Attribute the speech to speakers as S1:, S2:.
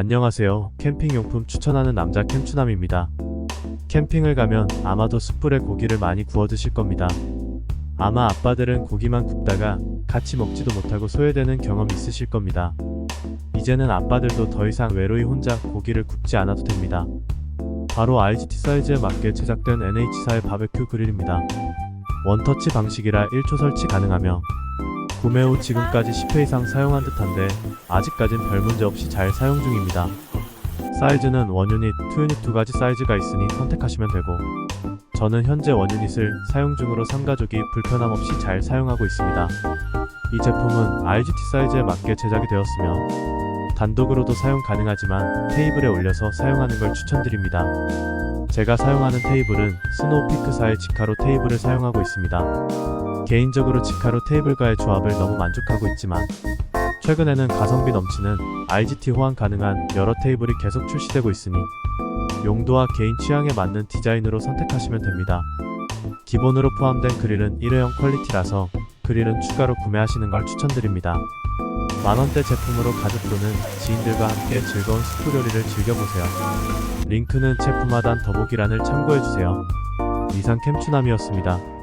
S1: 안녕하세요. 캠핑용품 추천하는 남자 캠추남입니다. 캠핑을 가면 아마도 숯불에 고기를 많이 구워 드실 겁니다. 아마 아빠들은 고기만 굽다가 같이 먹지도 못하고 소외되는 경험 있으실 겁니다. 이제는 아빠들도 더 이상 외로이 혼자 고기를 굽지 않아도 됩니다. 바로 RGT 사이즈에 맞게 제작된 NH사의 바베큐 그릴입니다. 원터치 방식이라 1초 설치 가능하며 구매 후 지금까지 10회 이상 사용한 듯한데 아직까진 별 문제 없이 잘 사용 중입니다. 사이즈는 원유닛, 투유닛 두 가지 사이즈가 있으니 선택하시면 되고 저는 현재 원유닛을 사용 중으로 3가족이 불편함 없이 잘 사용하고 있습니다. 이 제품은 RGT 사이즈에 맞게 제작이 되었으며 단독으로도 사용 가능하지만 테이블에 올려서 사용하는 걸 추천드립니다. 제가 사용하는 테이블은 스노우피크사의 지카로 테이블을 사용하고 있습니다. 개인적으로 지카로 테이블과의 조합을 너무 만족하고 있지만 최근에는 가성비 넘치는 RGT 호환 가능한 여러 테이블이 계속 출시되고 있으니 용도와 개인 취향에 맞는 디자인으로 선택하시면 됩니다. 기본으로 포함된 그릴은 일회용 퀄리티라서 그릴은 추가로 구매하시는 걸 추천드립니다. 만원대 제품으로 가족 또는 지인들과 함께 즐거운 스프 요리를 즐겨보세요. 링크는 제품 하단 더보기란을 참고해주세요. 이상 캠추남이었습니다.